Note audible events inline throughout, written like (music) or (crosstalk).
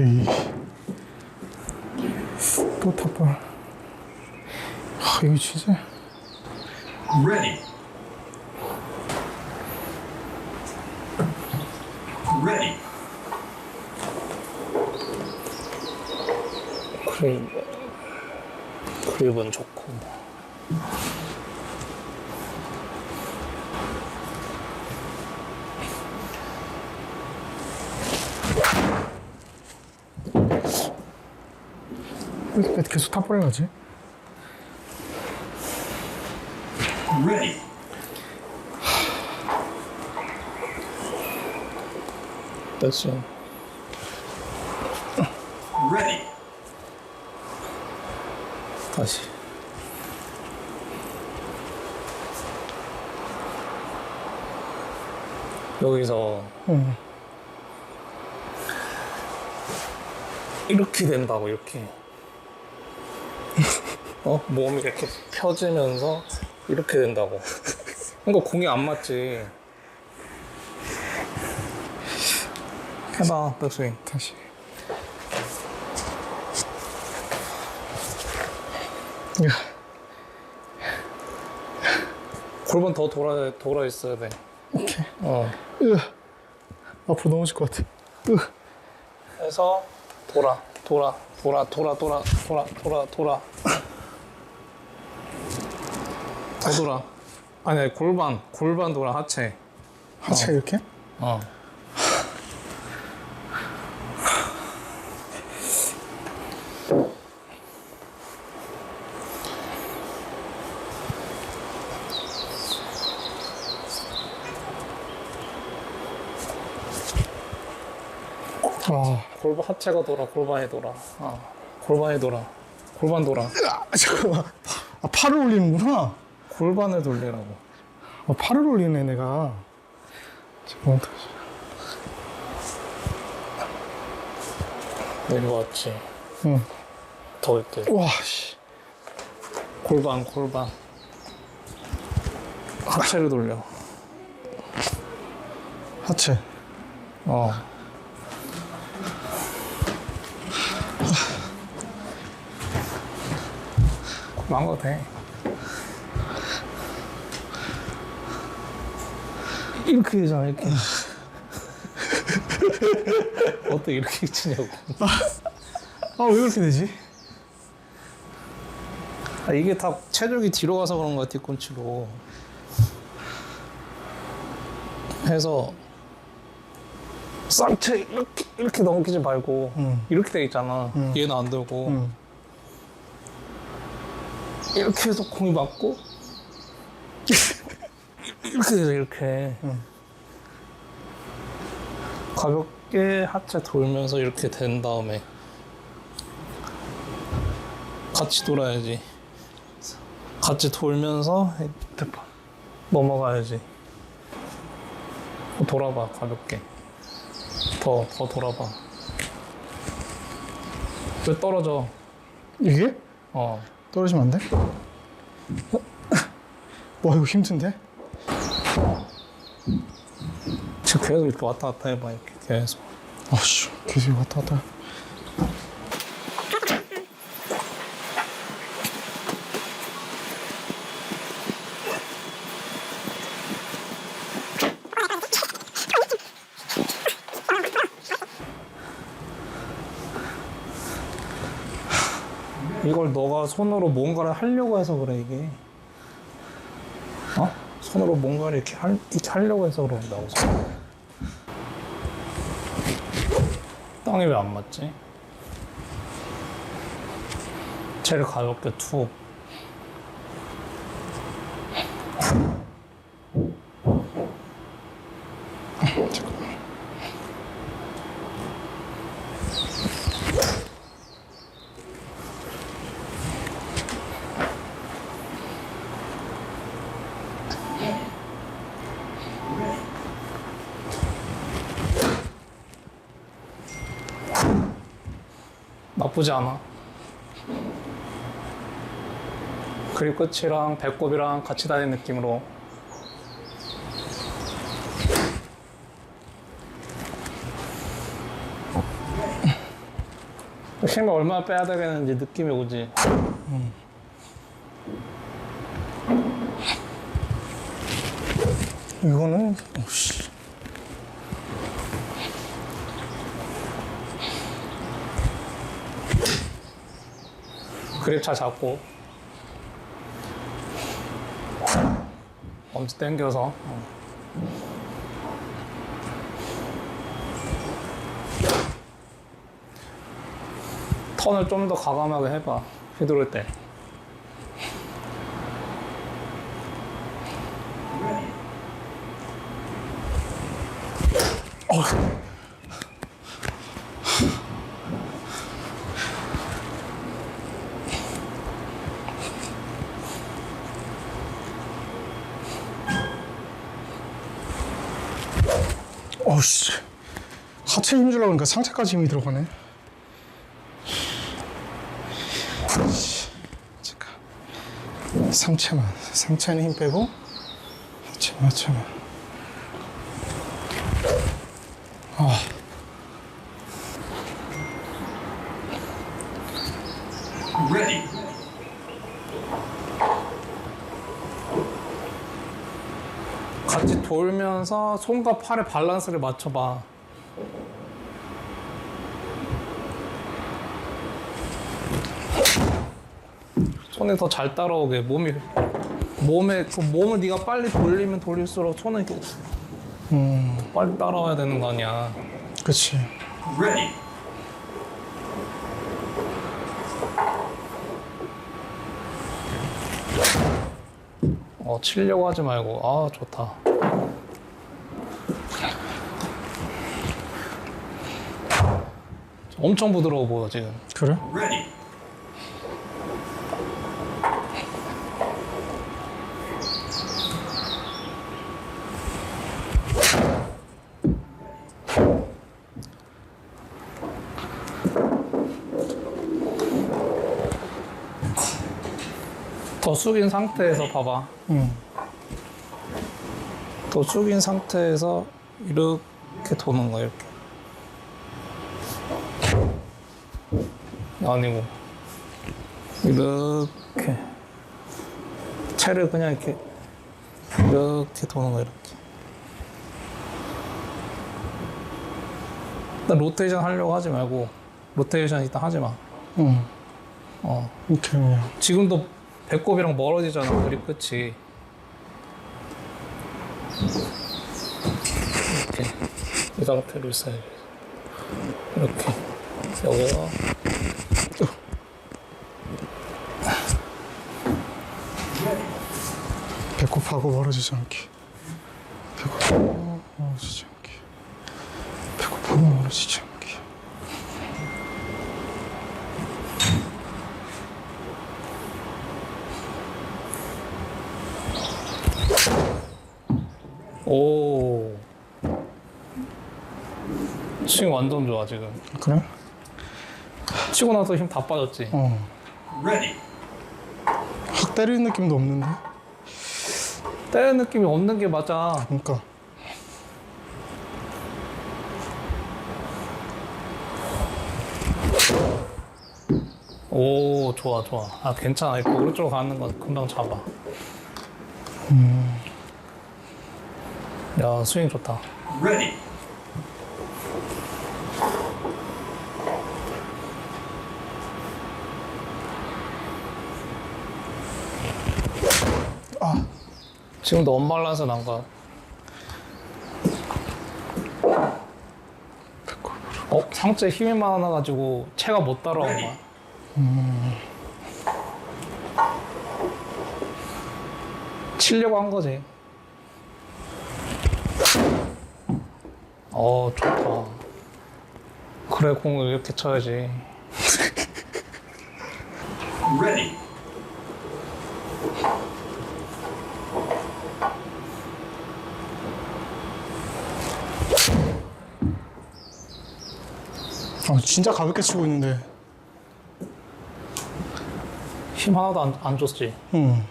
에이. 또 탑볼. 아, 이거 진짜. Ready. Ready. 그립, 그립은 좋고. 왜 계속 탑볼에 가지? Ready. 백스윙. Ready. 다시. 여기서 응. 이렇게 된다고 이렇게 어? 몸이 이렇게 펴지면서 이렇게 된다고. 그러니까 공이 안 맞지. 해봐, 백스윙. 다시. 골반 더 돌아, 돌아 있어야 돼. 오케이. 어. 으. 앞으로 넘어질 것 같아. 으. 해서 돌아, 돌아, 돌아, 돌아, 돌아, 돌아, 돌아, 돌아. 더 돌아 아니 아니, 골반 골반 돌아 하체. 하체 이렇게? 어. 아, 골반 하체가 돌아 골반이 돌아 어. 골반이 돌아 골반 돌아 아, 잠깐만. 아, 팔을 올리는구나. 골반을 돌리라고 아, 팔을 올리네, 내가. 다시. 내려왔지 응. 더 있게 와, 씨. 골반 골반 하체를 돌려 하체. 어 망거 돼 이렇게 되잖아 (laughs) 이렇게 어떻게 이렇게 치냐고 아, 왜 이렇게 되지? 아, 이게 다 체력이 뒤로 가서 그런 거야 뒤꿈치로 해서 쌍체 이렇게 이렇게 넘기지 말고 응. 이렇게 돼 있잖아 얘는 안 들고 응. 이렇게 해서 공이 맞고 이렇게 이렇게. 응. 가볍게 하체 돌면서 이렇게 된 다음에 같이 돌아야지. 같이 돌면서 넘어가야지. 돌아봐 가볍게. 더 더 돌아봐. 왜 떨어져? 이게? 어. 떨어지면 안 돼? (laughs) 와, 이거 힘든데? 지금 계속 이렇게 왔다 갔다 해봐 이렇게 계속 아씨, 계속 왔다 갔다. 이걸 너가 손으로 뭔가를 하려고 해서 그래 이게 어? 손으로 뭔가를 이렇게, 할, 이렇게 하려고 해서 그런다고 땅이 왜안 맞지? 제일 가볍게 툭 나쁘지 않아 그립 끝이랑 배꼽이랑 같이 다니는 느낌으로 힘을 얼마나 빼야 되겠는지 느낌이 오지. 이거는 오씨. 그립 잘 잡고. 엄지 당겨서. 어. 턴을 좀 더 과감하게 해봐. 휘두를 때. 어씨. 하체 힘 주려고 하니까 상체까지 힘이 들어가네. 씨, 잠깐. 상체만, 상체는 힘 빼고 하체만, 하체만. 아. 같이 돌면서 손과 팔의 밸런스를 맞춰봐. 손이 더잘 따라오게 몸이 몸에 그 몸을 네가 빨리 돌리면 돌릴수록 손은 이렇게 빨리 따라와야 되는 거 아니야. 그치. Ready. 어 치려고 하지 말고 아 좋다. 엄청 부드러워 보여 지금. 그래? Ready. 더 숙인 상태에서 봐봐. 응. 더 숙인 상태에서 이렇게 도는 거야 이렇게. 아니고 이렇게 채를 그냥 이렇게 이렇게 도는 거야 이렇게. 일단 로테이션 하려고 하지 말고 로테이션 일단 하지 마. 응. 어. 그냥. 지금도 배꼽이랑 멀어지잖아 그립 끝이 이렇게 이 상태로 있어야지 이렇게 여기서 배꼽하고 멀어지지 않게. 배꼽하고 멀어지지 않게. 배꼽하고 멀어지지 않게. 오 스윙 완전 좋아 지금 그래? 치고 나서 힘 다 빠졌지 어. Ready. 확 때리는 느낌도 없는데? 때리는 느낌이 없는 게 맞아 그러니까. 오 좋아 좋아 아 괜찮아 이거 오른쪽으로 가는 거 금방 잡아 야 스윙 좋다 Ready. 지금도 언밸런스 난 거야. 어? 상체 힘이 많아가지고 체가 못 따라온 거야. 치려고 한 거지. 어 좋다. 그래 공을 이렇게 쳐야지. Ready. 아, 진짜 가볍게 치고 있는데. 힘 하나도 안, 안 줬지 응.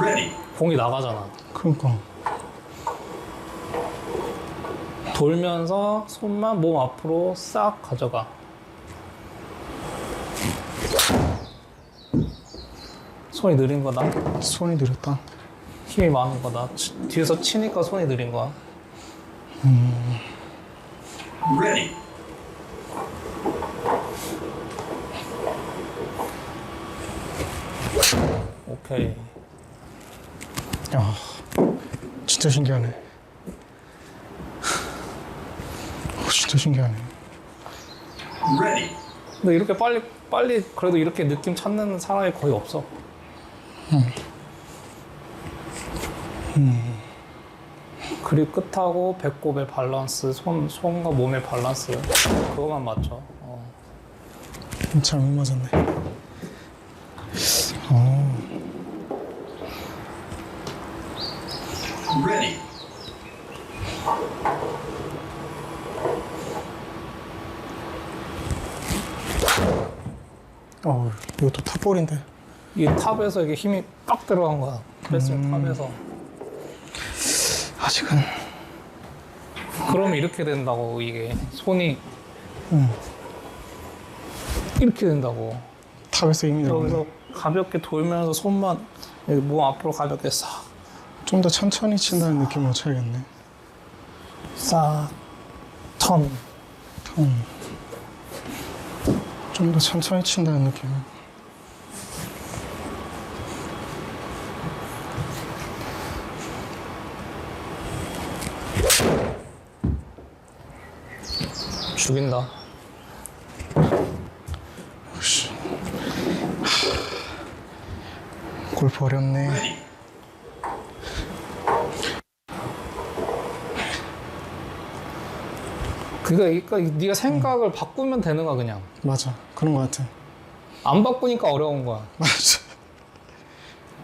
Ready. 공이 나가잖아 그러니까. 돌면서 손만 몸 앞으로 싹 가져가 손이 느린 거다. 손이 느렸다. 힘이 많은 거다. 치- 뒤에서 치니까 손이 느린 거야. Ready. 오케이. 야, 진짜 신기하네. 어, 진짜 신기하네. 근데 이렇게 빨리 빨리 그래도 이렇게 느낌 찾는 사람이 거의 없어. 그립 끝하고 배꼽의 밸런스, 손 손과 몸의 밸런스 그거만 맞춰. 어. 잘 못 맞았네. Ready. 어, 이것도 탑볼인데. 이 탑에서 이게 힘이 빡 들어간 거야. 프레스링 탑에서. 아직은 그러면 이렇게 된다고 이게 손이 음. 이렇게 된다고. 탑에서 힘이 여기서 들어가네. 가볍게 돌면서 손만 여기 몸 앞으로 가볍게 싹, 좀 더 천천히 친다는 느낌으로 쳐야겠네. 싹, 턴. 좀 더 천천히 친다는 느낌. 죽인다. 씨. 골프 어렵네. 그러니까, 그러니까 네가 생각을 바꾸면 되는 거야 그냥. 맞아. 그런 것 같아. 안 바꾸니까 어려운 거야. (laughs) 맞아.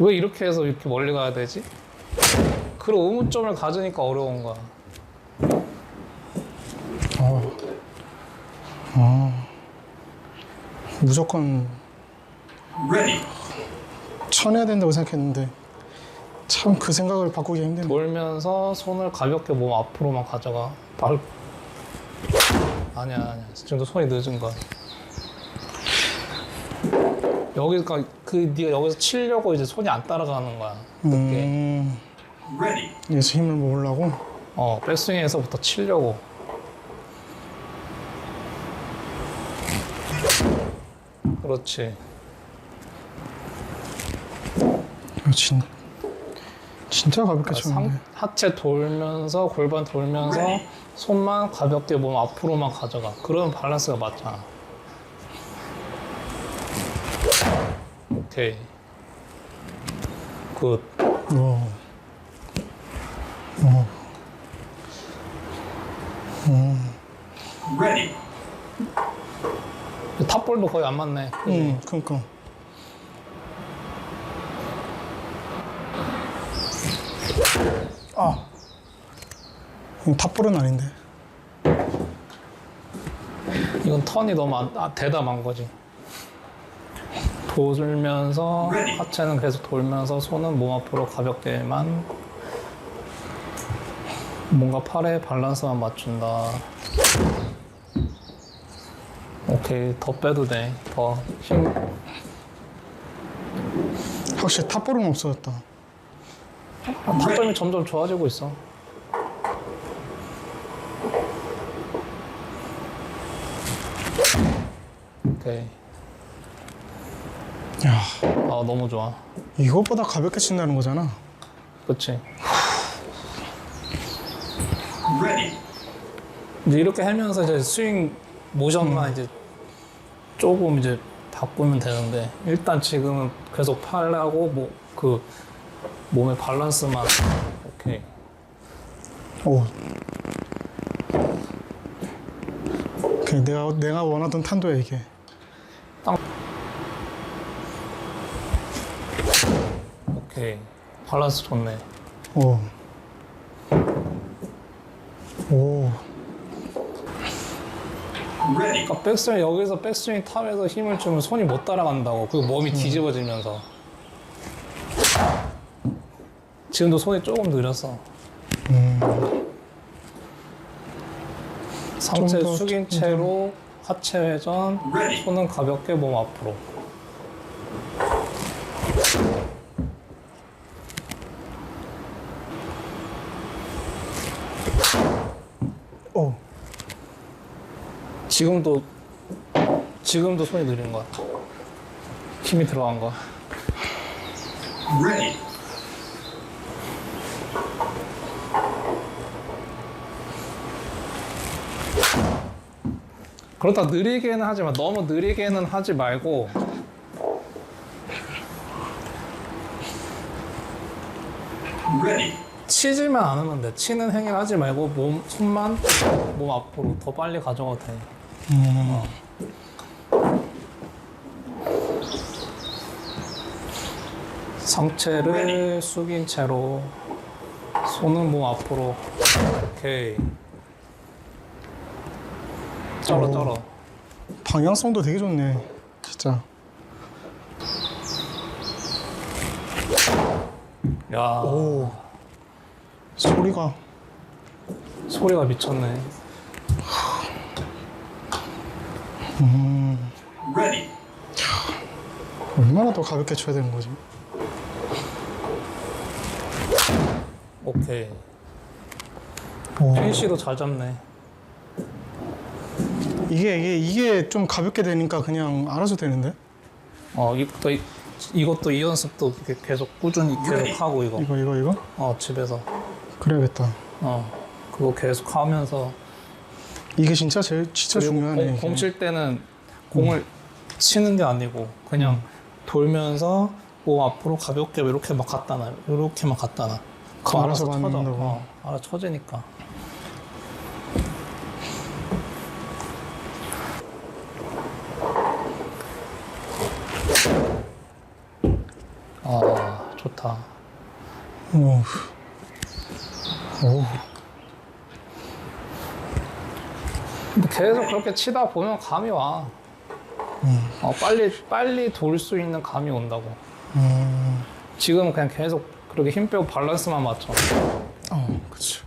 왜 이렇게 해서 이렇게 멀리 가야 되지? 그런 의문점을 가지니까 어려운 거야. 어. 어. 무조건 Ready. 쳐내야 된다고 생각했는데 참 그 생각을 바꾸기 힘드네. 돌면서 손을 가볍게 몸 앞으로만 가져가. 발. 아니야 아니야. 지금도 손이 늦은 거야. 여기가 그 네가 여기서 치려고 이제 손이 안 따라가는 거야. 늦게. 음. 여기서 힘을 모으려고? 어, 백스윙에서부터 치려고. 그렇지. 이거 진, 진짜 가볍게 쳤는데. 상, 하체 돌면서 골반 돌면서 손만 가볍게 몸 앞으로만 가져가. 그러면 밸런스가 맞잖아. 오케이. 굿. 어. 어. Ready. 탑볼도 거의 안 맞네. 그지? 응, 그니까. 아. 이건 탑볼은 아닌데. 이건 턴이 너무 안- 아, 대담한 거지. 돌면서 하체는 계속 돌면서 손은 몸 앞으로 가볍게만 뭔가 팔에 밸런스만 맞춘다. 오케이 더 빼도 돼. 더 힘. 확실히 탑볼은 없어졌다. 아, 타점이 점점 좋아지고 있어. 오케이. 야, 아 너무 좋아. 이것보다 가볍게 친다는 거잖아. 그치? Ready. 이제 이렇게 하면서 이제 스윙 모션만 이제 조금 이제 바꾸면 되는데 일단 지금은 계속 팔하고 뭐 그 몸의 밸런스만 오케이 오. 오케이, 내가, 내가 원하던 탄도야, 이게. 오케이 밸런스 좋네 오. 오. 그러니까 백스윙 여기서 백스윙 탑에서 힘을 주면 손이 못 따라간다고 그리고 몸이 뒤집어지면서 지금도 손이 조금 느려서 음. 상체 숙인 채로 하체 회전, 손은 가볍게 몸 앞으로. 오. 지금도 지금도 손이 느린 것 같아. 힘이 들어간 거. r 그렇다 느리게는 하지 마. 너무 느리게는 하지 말고 Ready. 치지만 않으면 돼. 치는 행위를 하지 말고 몸 손만 몸 앞으로 더 빨리 가져가도 돼. 어. 상체를 숙인 채로 손은 몸 앞으로 오케이 쩔어 오. 쩔어 방향성도 되게 좋네. 진짜. 야 오. 소리가 소리가 미쳤네 Ready. 얼마나 더 가볍게 쳐야 되는 거지? 오케이 오. 펜시도 잘 잡네 이게 이게 이게 좀 가볍게 되니까 그냥 알아서 되는데? 어 이것도 이- 이것도 이 연습도 이렇게 계속 꾸준히 계속 하고 이거 이거 이거 이거? 어 집에서 그래야겠다. 어 그거 계속 하면서 이게 진짜 제일 진짜 중요하네. 이게. 공칠 때는 공을 치는 게 아니고 그냥 돌면서 몸 앞으로 가볍게 이렇게 막 갖다 놔 이렇게만 갖다 놔 그럼 알아서 맞는다고. 어, 알아서 쳐지니까 아 좋다 오. 오. 계속 그렇게 치다 보면 감이 와. 어, 빨리 빨리 돌 수 있는 감이 온다고. 음. 지금은 그냥 계속 그렇게 힘 빼고 밸런스만 맞춰. 어, 그치.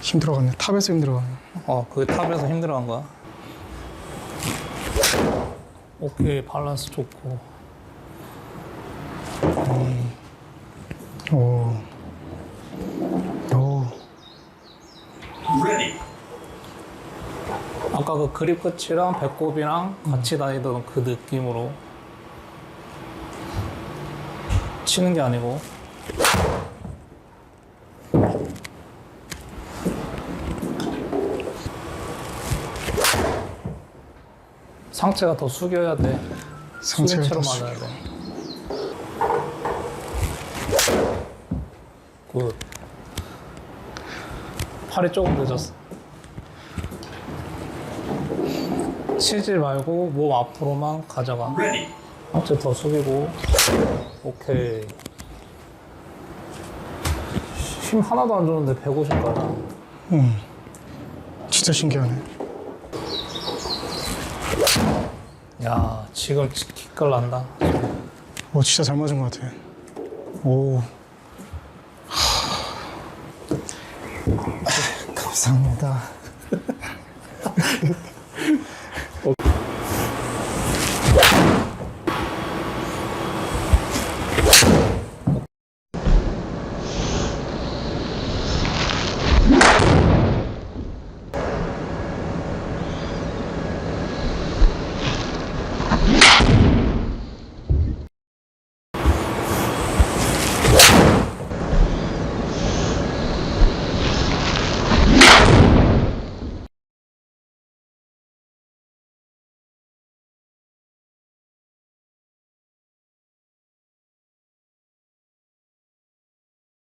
힘 들어갔네. 탑에서 힘 들어가네. 어, 그 탑에서 힘들어한 거야. 오케이, 밸런스 좋고. 오. 오. Ready. 아까 그 그립 끝이랑 배꼽이랑 같이 다니던 그 느낌으로 치는 게 아니고. 상체가 더 숙여야 돼. 상체가 숙인 채로 더 맞아야 돼. 굿. 팔이 조금 늦었어. 치지 말고 몸 앞으로만 가져가. Ready. 상체 더 숙이고. 오케이. 힘 하나도 안 주는데 150까지. 음. 진짜 신기하네. 야, 지금 기깔 난다. 오, 진짜 잘 맞은 것 같아. 오. 감사합니다. (laughs)